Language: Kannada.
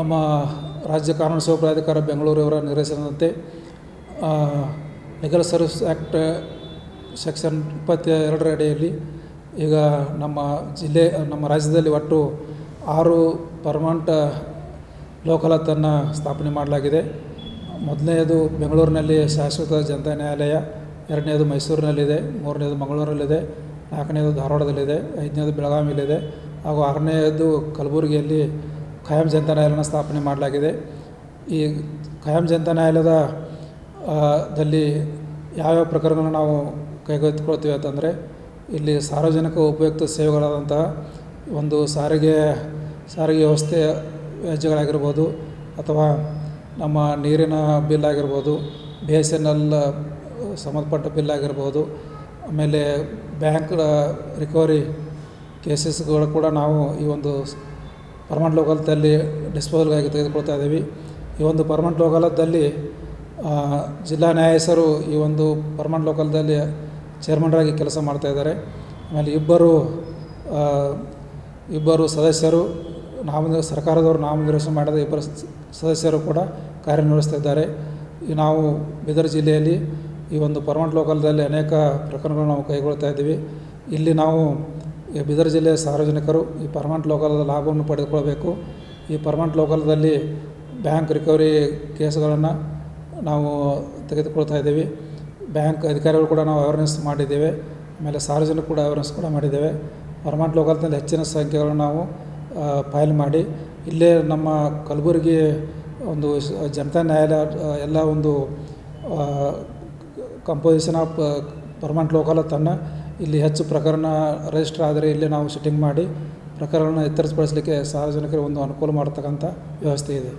ನಮ್ಮ ರಾಜ್ಯ ಕಾನೂನು ಸೇವಾ ಪ್ರಾಧಿಕಾರ ಬೆಂಗಳೂರವರ ನಿರ್ದೇಶನದಂತೆ ಲೀಗಲ್ ಸರ್ವಿಸ್ ಆ್ಯಕ್ಟ್ ಸೆಕ್ಷನ್ ಇಪ್ಪತ್ತ ಎರಡರ ಅಡಿಯಲ್ಲಿ ಈಗ ನಮ್ಮ ಜಿಲ್ಲೆ, ನಮ್ಮ ರಾಜ್ಯದಲ್ಲಿ ಒಟ್ಟು ಆರು ಪರ್ಮನೆಂಟ್ ಲೋಕಾಲತ್ತನ್ನು ಸ್ಥಾಪನೆ ಮಾಡಲಾಗಿದೆ. ಮೊದಲನೆಯದು ಬೆಂಗಳೂರಿನಲ್ಲಿ ಶಾಶ್ವತ ಜನತಾ ನ್ಯಾಯಾಲಯ ಎರಡನೇದು ಮೈಸೂರಿನಲ್ಲಿದೆ ಮೂರನೇದು ಮಂಗಳೂರಲ್ಲಿದೆ ನಾಲ್ಕನೇದು ಧಾರವಾಡದಲ್ಲಿದೆ ಐದನೇದು ಬೆಳಗಾವಿಯಲ್ಲಿದೆ ಹಾಗೂ ಆರನೆಯದು ಕಲಬುರಗಿಯಲ್ಲಿ ಖಾಯಂ ಜನತಾ ನ್ಯಾಯಾಲಯನ ಸ್ಥಾಪನೆ ಮಾಡಲಾಗಿದೆ. ಈ ಖಾಯಂ ಜನತಾ ನ್ಯಾಯಾಲಯದ ದಲ್ಲಿ ಯಾವ್ಯಾವ ಪ್ರಕರಣಗಳನ್ನ ನಾವು ಕೈಗೆತ್ತಿಕೊಳ್ತೀವಿ ಅಂತಂದರೆ, ಇಲ್ಲಿ ಸಾರ್ವಜನಿಕ ಉಪಯುಕ್ತ ಸೇವೆಗಳಾದಂತಹ ಒಂದು ಸಾರಿಗೆ ಸಾರಿಗೆ ವ್ಯವಸ್ಥೆ ವ್ಯಾಜ್ಯಗಳಾಗಿರ್ಬೋದು, ಅಥವಾ ನಮ್ಮ ನೀರಿನ ಬಿಲ್ ಆಗಿರ್ಬೋದು ಬಿ ಎಸ್ ಎನ್ ಎಲ್ ಸಂಬಂಧಪಟ್ಟ ಬಿಲ್ ಆಗಿರ್ಬೋದು, ಆಮೇಲೆ ಬ್ಯಾಂಕ್ ರಿಕವರಿ ಕೇಸಸ್ಗಳು ಕೂಡ ನಾವು ಈ ಒಂದು ಪರ್ಮನೆಂಟ್ ಲೋಕಲ್ದಲ್ಲಿ ಡಿಸ್ಪೋಸಲ್ಗಾಗಿ ತೆಗೆದುಕೊಳ್ತಾ ಇದ್ದೀವಿ. ಈ ಒಂದು ಪರ್ಮನೆಂಟ್ ಲೋಕಲದಲ್ಲಿ ಜಿಲ್ಲಾ ನ್ಯಾಯಾಧೀಶರು ಈ ಒಂದು ಪರ್ಮನೆಂಟ್ ಲೋಕಲ್ದಲ್ಲಿ ಚೇರ್ಮನ್ರಾಗಿ ಕೆಲಸ ಮಾಡ್ತಾ ಇದ್ದಾರೆ. ಆಮೇಲೆ ಇಬ್ಬರು ಇಬ್ಬರು ಸದಸ್ಯರು ನಾಮ ಸರ್ಕಾರದವರು ನಾಮನಿರ್ದೇಶನ ಮಾಡಿದ ಇಬ್ಬರು ಸದಸ್ಯರು ಕೂಡ ಕಾರ್ಯನಿರ್ವಹಿಸ್ತಾ ಇದ್ದಾರೆ. ನಾವು ಬೀದರ್ ಜಿಲ್ಲೆಯಲ್ಲಿ ಈ ಒಂದು ಪರ್ಮನೆಂಟ್ ಲೋಕಲ್ದಲ್ಲಿ ಅನೇಕ ಪ್ರಕರಣಗಳನ್ನು ನಾವು ಕೈಗೊಳ್ತಾ ಇದ್ದೀವಿ. ಇಲ್ಲಿ ನಾವು ಬೀದರ್ ಜಿಲ್ಲೆಯ ಸಾರ್ವಜನಿಕರು ಈ ಪರ್ಮನೆಂಟ್ ಲೋಕಲ್ದ ಲಾಭವನ್ನು ಪಡೆದುಕೊಳ್ಬೇಕು. ಈ ಪರ್ಮನೆಂಟ್ ಲೋಕಲ್ದಲ್ಲಿ ಬ್ಯಾಂಕ್ ರಿಕವರಿ ಕೇಸ್ಗಳನ್ನು ನಾವು ತೆಗೆದುಕೊಳ್ತಾ ಇದ್ದೀವಿ. ಬ್ಯಾಂಕ್ ಅಧಿಕಾರಿಗಳು ಕೂಡ ನಾವು ಅವೇರ್ನೆಸ್ ಮಾಡಿದ್ದೇವೆ. ಆಮೇಲೆ ಸಾರ್ವಜನಿಕ ಕೂಡ ಅವೇರ್ನೆಸ್ ಕೂಡ ಮಾಡಿದ್ದೇವೆ. ಪರ್ಮನೆಂಟ್ ಲೋಕಲ್ನಲ್ಲಿ ಹೆಚ್ಚಿನ ಸಂಖ್ಯೆಗಳನ್ನು ನಾವು ಫೈಲ್ ಮಾಡಿ. ಇಲ್ಲೇ ನಮ್ಮ ಕಲಬುರಗಿ ಒಂದು ಜನತಾ ನ್ಯಾಯಾಲಯ ಎಲ್ಲ ಒಂದು ಕಂಪೋಸಿಷನ್ ಆಫ್ ಪರ್ಮನೆಂಟ್ ಲೋಕಲತ್ತನ್ನು ಇಲ್ಲಿ ಹೆಚ್ಚು ಪ್ರಕರಣ ರಿಜಿಸ್ಟರ್ ಆದರೆ ಇಲ್ಲಿ ನಾವು ಸಿಟ್ಟಿಂಗ್ ಮಾಡಿ ಪ್ರಕರಣ ಎತ್ತರಿಸಪಡಿಸಲಿಕ್ಕೆ ಸಾರ್ವಜನಿಕರಿಗೆ ಒಂದು ಅನುಕೂಲ ಮಾಡತಕ್ಕಂಥ ವ್ಯವಸ್ಥೆ ಇದೆ.